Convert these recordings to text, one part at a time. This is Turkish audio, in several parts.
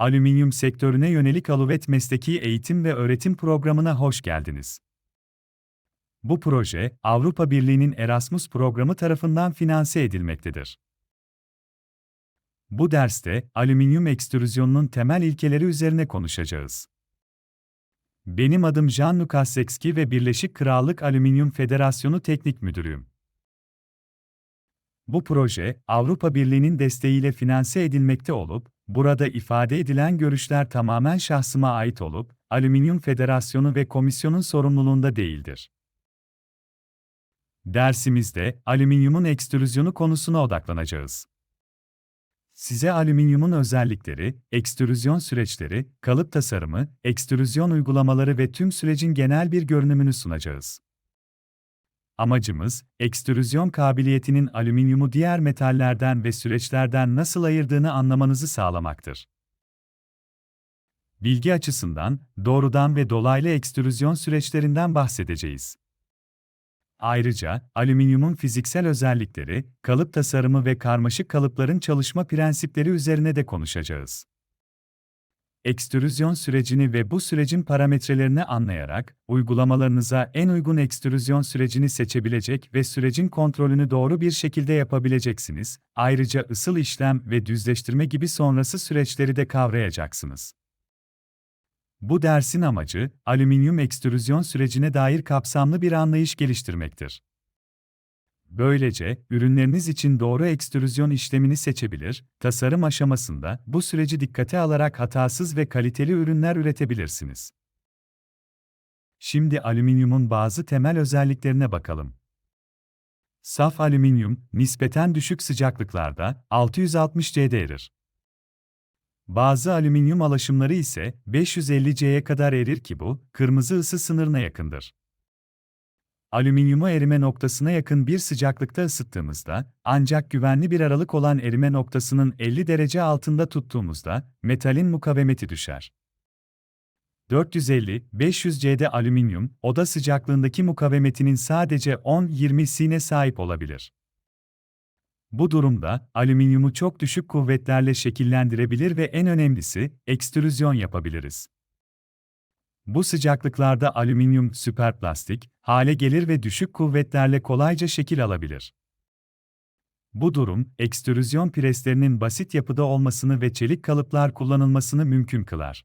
Alüminyum sektörüne yönelik Aluvet Mesleki Eğitim ve Öğretim Programı'na hoş geldiniz. Bu proje, Avrupa Birliği'nin Erasmus programı tarafından finanse edilmektedir. Bu derste, alüminyum ekstrüzyonunun temel ilkeleri üzerine konuşacağız. Benim adım Jean Lukaszewski ve Birleşik Krallık Alüminyum Federasyonu Teknik Müdürüyüm. Bu proje, Avrupa Birliği'nin desteğiyle finanse edilmekte olup, burada ifade edilen görüşler tamamen şahsıma ait olup, Alüminyum Federasyonu ve Komisyonun sorumluluğunda değildir. Dersimizde, alüminyumun ekstrüzyonu konusuna odaklanacağız. Size alüminyumun özellikleri, ekstrüzyon süreçleri, kalıp tasarımı, ekstrüzyon uygulamaları ve tüm sürecin genel bir görünümünü sunacağız. Amacımız, ekstrüzyon kabiliyetinin alüminyumu diğer metallerden ve süreçlerden nasıl ayırdığını anlamanızı sağlamaktır. Bilgi açısından, doğrudan ve dolaylı ekstrüzyon süreçlerinden bahsedeceğiz. Ayrıca, alüminyumun fiziksel özellikleri, kalıp tasarımı ve karmaşık kalıpların çalışma prensipleri üzerine de konuşacağız. Ekstrüzyon sürecini ve bu sürecin parametrelerini anlayarak, uygulamalarınıza en uygun ekstrüzyon sürecini seçebilecek ve sürecin kontrolünü doğru bir şekilde yapabileceksiniz. Ayrıca ısıl işlem ve düzleştirme gibi sonrası süreçleri de kavrayacaksınız. Bu dersin amacı, alüminyum ekstrüzyon sürecine dair kapsamlı bir anlayış geliştirmektir. Böylece, ürünleriniz için doğru ekstrüzyon işlemini seçebilir, tasarım aşamasında bu süreci dikkate alarak hatasız ve kaliteli ürünler üretebilirsiniz. Şimdi alüminyumun bazı temel özelliklerine bakalım. Saf alüminyum, nispeten düşük sıcaklıklarda 660 C'de erir. Bazı alüminyum alaşımları ise 550 C'ye kadar erir ki bu, kırmızı ısı sınırına yakındır. Alüminyumu erime noktasına yakın bir sıcaklıkta ısıttığımızda, ancak güvenli bir aralık olan erime noktasının 50 derece altında tuttuğumuzda, metalin mukavemeti düşer. 450-500 C'de alüminyum, oda sıcaklığındaki mukavemetinin sadece 10-20'sine sahip olabilir. Bu durumda, alüminyumu çok düşük kuvvetlerle şekillendirebilir ve en önemlisi, ekstrüzyon yapabiliriz. Bu sıcaklıklarda alüminyum süperplastik hale gelir ve düşük kuvvetlerle kolayca şekil alabilir. Bu durum, ekstrüzyon preslerinin basit yapıda olmasını ve çelik kalıplar kullanılmasını mümkün kılar.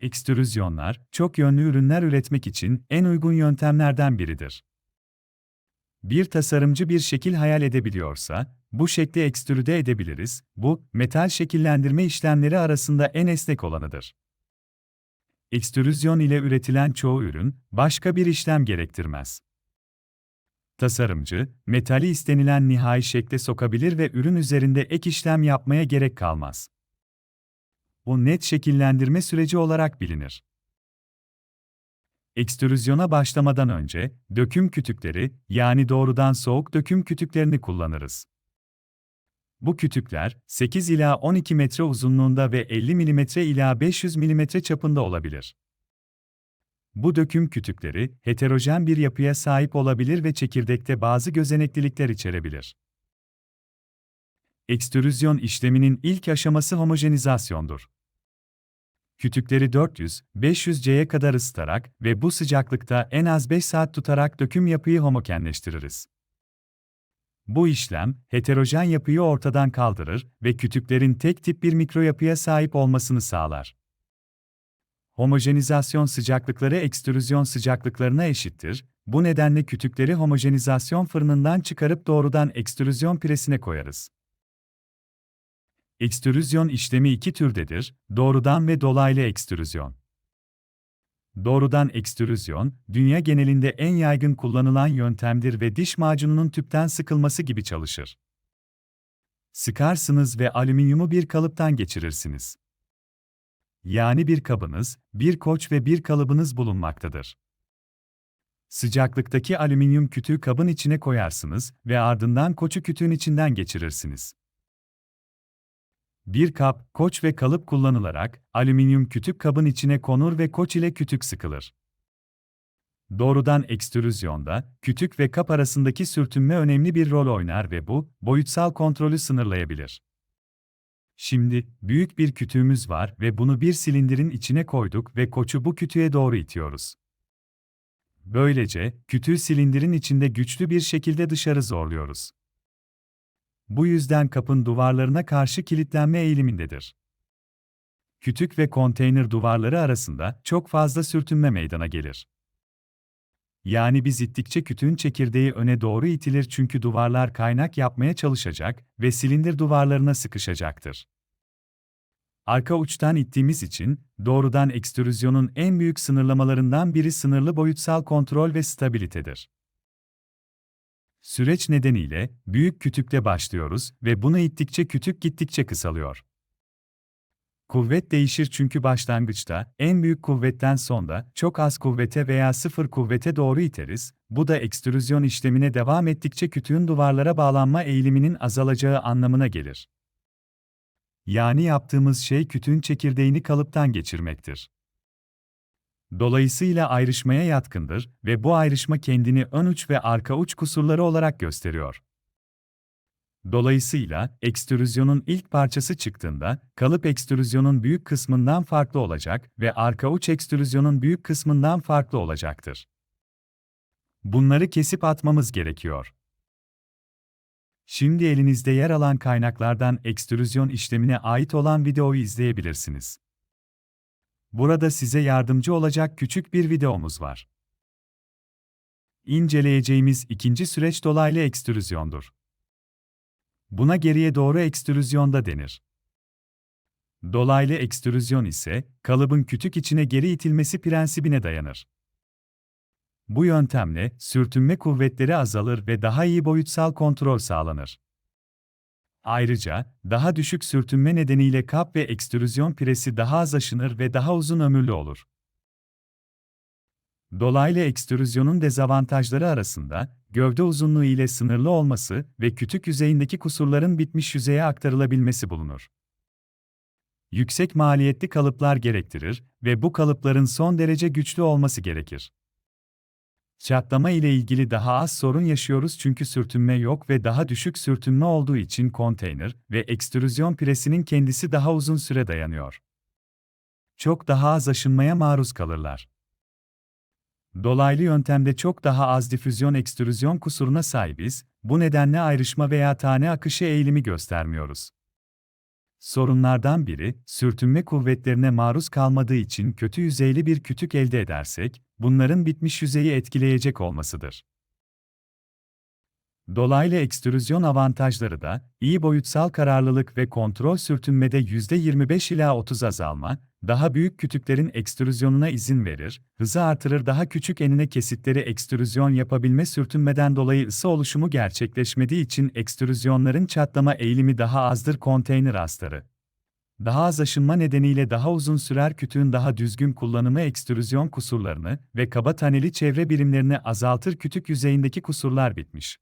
Ekstrüzyonlar, çok yönlü ürünler üretmek için en uygun yöntemlerden biridir. Bir tasarımcı bir şekil hayal edebiliyorsa, bu şekli ekstrüde edebiliriz, bu, metal şekillendirme işlemleri arasında en esnek olanıdır. Ekstrüzyon ile üretilen çoğu ürün, başka bir işlem gerektirmez. Tasarımcı, metali istenilen nihai şekle sokabilir ve ürün üzerinde ek işlem yapmaya gerek kalmaz. Bu net şekillendirme süreci olarak bilinir. Ekstrüzyona başlamadan önce, döküm kütükleri, yani doğrudan soğuk döküm kütüklerini kullanırız. Bu kütükler 8 ila 12 metre uzunluğunda ve 50 mm ila 500 mm çapında olabilir. Bu döküm kütükleri heterojen bir yapıya sahip olabilir ve çekirdekte bazı gözeneklilikler içerebilir. Ekstrüzyon işleminin ilk aşaması homojenizasyondur. Kütükleri 400-500 C'ye kadar ısıtarak ve bu sıcaklıkta en az 5 saat tutarak döküm yapıyı homokenleştiririz. Bu işlem, heterojen yapıyı ortadan kaldırır ve kütüklerin tek tip bir mikroyapıya sahip olmasını sağlar. Homojenizasyon sıcaklıkları ekstrüzyon sıcaklıklarına eşittir, bu nedenle kütükleri homojenizasyon fırınından çıkarıp doğrudan ekstrüzyon presine koyarız. Ekstrüzyon işlemi iki türdedir, doğrudan ve dolaylı ekstrüzyon. Doğrudan ekstrüzyon, dünya genelinde en yaygın kullanılan yöntemdir ve diş macununun tüpten sıkılması gibi çalışır. Sıkarsınız ve alüminyumu bir kalıptan geçirirsiniz. Yani bir kabınız, bir koç ve bir kalıbınız bulunmaktadır. Sıcaklıktaki alüminyum kütüğü kabın içine koyarsınız ve ardından koçu kütüğün içinden geçirirsiniz. Bir kap, koç ve kalıp kullanılarak alüminyum kütük kabın içine konur ve koç ile kütük sıkılır. Doğrudan ekstrüzyonda, kütük ve kap arasındaki sürtünme önemli bir rol oynar ve bu, boyutsal kontrolü sınırlayabilir. Şimdi, büyük bir kütüğümüz var ve bunu bir silindirin içine koyduk ve koçu bu kütüğe doğru itiyoruz. Böylece, kütüğü silindirin içinde güçlü bir şekilde dışarı zorluyoruz. Bu yüzden kapın duvarlarına karşı kilitlenme eğilimindedir. Kütük ve konteyner duvarları arasında çok fazla sürtünme meydana gelir. Yani biz ittikçe kütüğün çekirdeği öne doğru itilir çünkü duvarlar kaynak yapmaya çalışacak ve silindir duvarlarına sıkışacaktır. Arka uçtan ittiğimiz için, doğrudan ekstrüzyonun en büyük sınırlamalarından biri sınırlı boyutsal kontrol ve stabilitedir. Süreç nedeniyle, büyük kütükle başlıyoruz ve bunu ittikçe kütük gittikçe kısalıyor. Kuvvet değişir çünkü başlangıçta, en büyük kuvvetten sonra, çok az kuvvete veya sıfır kuvvete doğru iteriz, bu da ekstrüzyon işlemine devam ettikçe kütüğün duvarlara bağlanma eğiliminin azalacağı anlamına gelir. Yani yaptığımız şey kütüğün çekirdeğini kalıptan geçirmektir. Dolayısıyla ayrışmaya yatkındır ve bu ayrışma kendini ön uç ve arka uç kusurları olarak gösteriyor. Dolayısıyla, ekstrüzyonun ilk parçası çıktığında, kalıp ekstrüzyonun büyük kısmından farklı olacak ve arka uç ekstrüzyonun büyük kısmından farklı olacaktır. Bunları kesip atmamız gerekiyor. Şimdi elinizde yer alan kaynaklardan ekstrüzyon işlemine ait olan videoyu izleyebilirsiniz. Burada size yardımcı olacak küçük bir videomuz var. İnceleyeceğimiz ikinci süreç dolaylı ekstrüzyondur. Buna geriye doğru ekstrüzyon da denir. Dolaylı ekstrüzyon ise, kalıbın kütük içine geri itilmesi prensibine dayanır. Bu yöntemle, sürtünme kuvvetleri azalır ve daha iyi boyutsal kontrol sağlanır. Ayrıca, daha düşük sürtünme nedeniyle kap ve ekstrüzyon piresi daha az aşınır ve daha uzun ömürlü olur. Dolaylı ekstrüzyonun dezavantajları arasında, gövde uzunluğu ile sınırlı olması ve kütük yüzeyindeki kusurların bitmiş yüzeye aktarılabilmesi bulunur. Yüksek maliyetli kalıplar gerektirir ve bu kalıpların son derece güçlü olması gerekir. Çatlama ile ilgili daha az sorun yaşıyoruz çünkü sürtünme yok ve daha düşük sürtünme olduğu için konteyner ve ekstrüzyon presinin kendisi daha uzun süre dayanıyor. Çok daha az aşınmaya maruz kalırlar. Dolaylı yöntemde çok daha az difüzyon ekstrüzyon kusuruna sahibiz, bu nedenle ayrışma veya tane akışı eğilimi göstermiyoruz. Sorunlardan biri, sürtünme kuvvetlerine maruz kalmadığı için kötü yüzeyli bir kütük elde edersek, bunların bitmiş yüzeyi etkileyecek olmasıdır. Dolaylı ekstrüzyon avantajları da, iyi boyutsal kararlılık ve kontrol sürtünmede %25 ila 30 azalma, daha büyük kütüklerin ekstrüzyonuna izin verir, hızı artırır daha küçük enine kesitleri ekstrüzyon yapabilme sürtünmeden dolayı ısı oluşumu gerçekleşmediği için ekstrüzyonların çatlama eğilimi daha azdır konteyner astarı. Daha az aşınma nedeniyle daha uzun sürer kütüğün daha düzgün kullanımı ekstrüzyon kusurlarını ve kaba taneli çevre birimlerini azaltır kütük yüzeyindeki kusurlar bitmiş.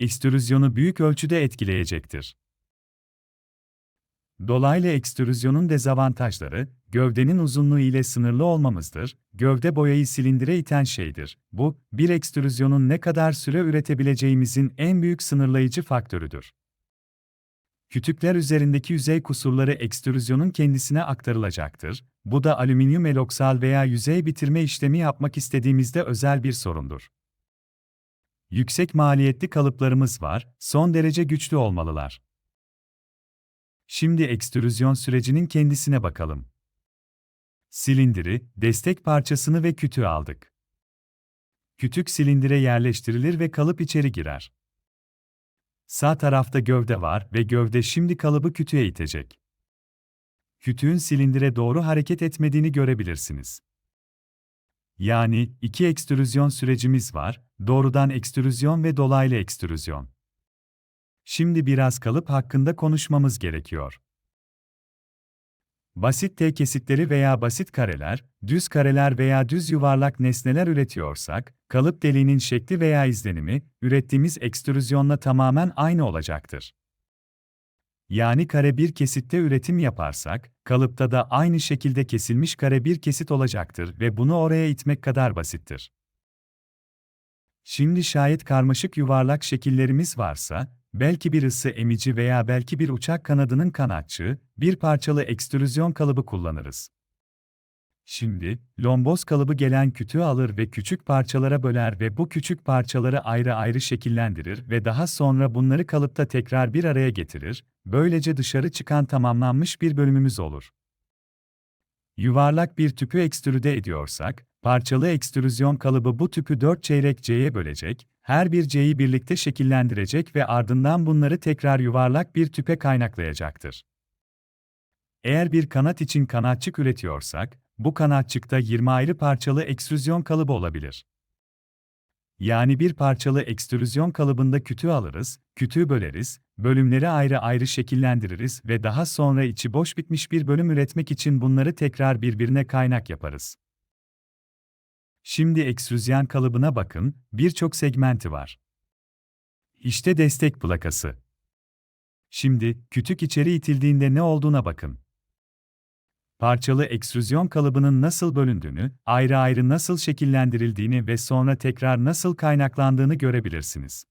Ekstrüzyonu büyük ölçüde etkileyecektir. Dolaylı ekstrüzyonun dezavantajları, gövdenin uzunluğu ile sınırlı olmamızdır. Gövde boyayı silindire iten şeydir. Bu, bir ekstrüzyonun ne kadar süre üretebileceğimizin en büyük sınırlayıcı faktörüdür. Kütükler üzerindeki yüzey kusurları ekstrüzyonun kendisine aktarılacaktır. Bu da alüminyum eloksal veya yüzey bitirme işlemi yapmak istediğimizde özel bir sorundur. Yüksek maliyetli kalıplarımız var, son derece güçlü olmalılar. Şimdi ekstrüzyon sürecinin kendisine bakalım. Silindiri, destek parçasını ve kütüğü aldık. Kütük silindire yerleştirilir ve kalıp içeri girer. Sağ tarafta gövde var ve gövde şimdi kalıbı kütüğe itecek. Kütüğün silindire doğru hareket etmediğini görebilirsiniz. Yani iki ekstrüzyon sürecimiz var, doğrudan ekstrüzyon ve dolaylı ekstrüzyon. Şimdi biraz kalıp hakkında konuşmamız gerekiyor. Basit T kesitleri veya basit kareler, düz kareler veya düz yuvarlak nesneler üretiyorsak, kalıp deliğinin şekli veya izlenimi, ürettiğimiz ekstrüzyonla tamamen aynı olacaktır. Yani kare bir kesitte üretim yaparsak, kalıpta da aynı şekilde kesilmiş kare bir kesit olacaktır ve bunu oraya itmek kadar basittir. Şimdi şayet karmaşık yuvarlak şekillerimiz varsa, belki bir ısı emici veya belki bir uçak kanadının kanatçığı, bir parçalı ekstrüzyon kalıbı kullanırız. Şimdi, lomboz kalıbı gelen kütüğü alır ve küçük parçalara böler ve bu küçük parçaları ayrı ayrı şekillendirir ve daha sonra bunları kalıpta tekrar bir araya getirir, böylece dışarı çıkan tamamlanmış bir bölümümüz olur. Yuvarlak bir tüpü ekstrüde ediyorsak, parçalı ekstrüzyon kalıbı bu tüpü 4 çeyrek C'ye bölecek, her bir C'yi birlikte şekillendirecek ve ardından bunları tekrar yuvarlak bir tüpe kaynaklayacaktır. Eğer bir kanat için kanatçık üretiyorsak, bu kanatçıkta 20 ayrı parçalı ekstrüzyon kalıbı olabilir. Yani bir parçalı ekstrüzyon kalıbında kütüğü alırız, kütüğü böleriz, bölümleri ayrı ayrı şekillendiririz ve daha sonra içi boş bitmiş bir bölüm üretmek için bunları tekrar birbirine kaynak yaparız. Şimdi ekstrüzyon kalıbına bakın, birçok segmenti var. İşte destek plakası. Şimdi, kütük içeri itildiğinde ne olduğuna bakın parçalı ekstrüzyon kalıbının nasıl bölündüğünü, ayrı ayrı nasıl şekillendirildiğini ve sonra tekrar nasıl kaynaklandığını görebilirsiniz.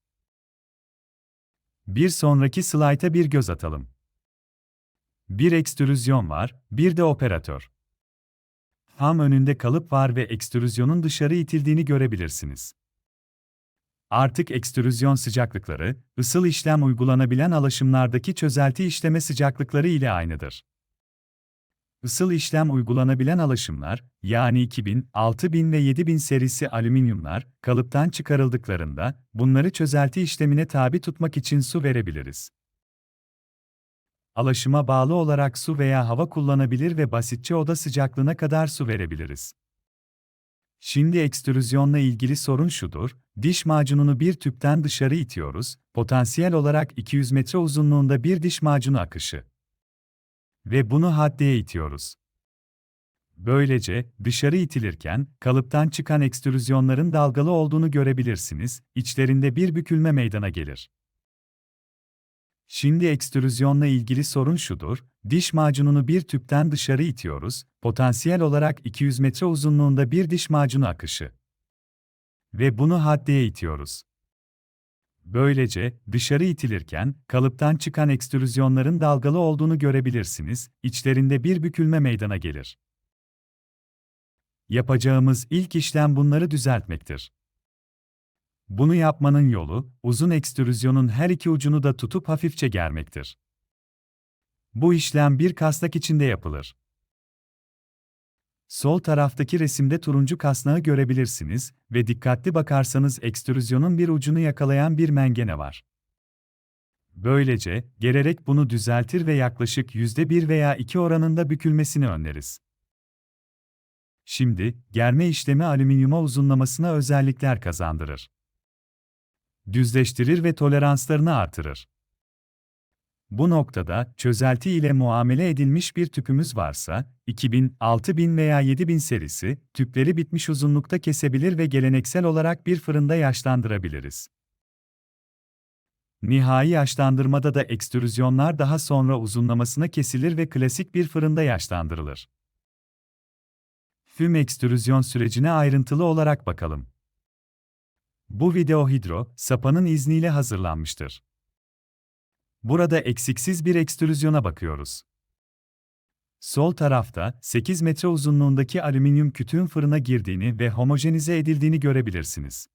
Bir sonraki slayta bir göz atalım. Bir ekstrüzyon var, bir de operatör. Ham önünde kalıp var ve ekstrüzyonun dışarı itildiğini görebilirsiniz. Artık ekstrüzyon sıcaklıkları, ısıl işlem uygulanabilen alaşımlardaki çözelti işleme sıcaklıkları ile aynıdır. Isıl işlem uygulanabilen alaşımlar, yani 2000, 6000 ve 7000 serisi alüminyumlar, kalıptan çıkarıldıklarında, bunları çözelti işlemine tabi tutmak için su verebiliriz. Alaşıma bağlı olarak su veya hava kullanabilir ve basitçe oda sıcaklığına kadar su verebiliriz. Şimdi ekstrüzyonla ilgili sorun şudur, diş macununu bir tüpten dışarı itiyoruz, potansiyel olarak 200 metre uzunluğunda bir diş macunu akışı. Ve bunu haddeye itiyoruz. Böylece, dışarı itilirken, kalıptan çıkan ekstrüzyonların dalgalı olduğunu görebilirsiniz, içlerinde bir bükülme meydana gelir. Şimdi ekstrüzyonla ilgili sorun şudur, diş macununu bir tüpten dışarı itiyoruz, potansiyel olarak 200 metre uzunluğunda bir diş macunu akışı. Ve bunu haddeye itiyoruz. Böylece, dışarı itilirken, kalıptan çıkan ekstrüzyonların dalgalı olduğunu görebilirsiniz, içlerinde bir bükülme meydana gelir. Yapacağımız ilk işlem bunları düzeltmektir. Bunu yapmanın yolu, uzun ekstrüzyonun her iki ucunu da tutup hafifçe germektir. Bu işlem bir kasnak içinde yapılır. Sol taraftaki resimde turuncu kasnağı görebilirsiniz ve dikkatli bakarsanız ekstrüzyonun bir ucunu yakalayan bir mengene var. Böylece, gererek bunu düzeltir ve yaklaşık %1 veya 2 oranında bükülmesini önleriz. Şimdi, germe işlemi alüminyuma uzunlamasına özellikler kazandırır. Düzleştirir ve toleranslarını artırır. Bu noktada çözelti ile muamele edilmiş bir tüpümüz varsa, 2000, 6000 veya 7000 serisi, tüpleri bitmiş uzunlukta kesebilir ve geleneksel olarak bir fırında yaşlandırabiliriz. Nihai yaşlandırmada da ekstrüzyonlar daha sonra uzunlamasına kesilir ve klasik bir fırında yaşlandırılır. Füm ekstrüzyon sürecine ayrıntılı olarak bakalım. Bu video hidro, sapanın izniyle hazırlanmıştır. Burada eksiksiz bir ekstrüzyona bakıyoruz. Sol tarafta 8 metre uzunluğundaki alüminyum kütüğün fırına girdiğini ve homojenize edildiğini görebilirsiniz.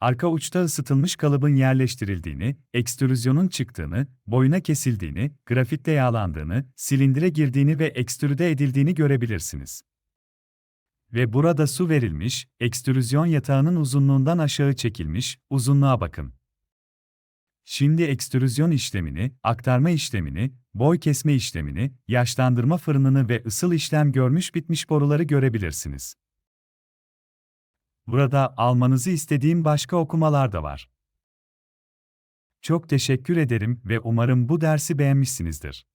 Arka uçta ısıtılmış kalıbın yerleştirildiğini, ekstrüzyonun çıktığını, boyuna kesildiğini, grafitle yağlandığını, silindire girdiğini ve ekstrüde edildiğini görebilirsiniz. Ve burada su verilmiş, ekstrüzyon yatağının uzunluğundan aşağı çekilmiş, uzunluğa bakın. Şimdi ekstrüzyon işlemini, aktarma işlemini, boy kesme işlemini, yaşlandırma fırınını ve ısıl işlem görmüş bitmiş boruları görebilirsiniz. Burada almanızı istediğim başka okumalar da var. Çok teşekkür ederim ve umarım bu dersi beğenmişsinizdir.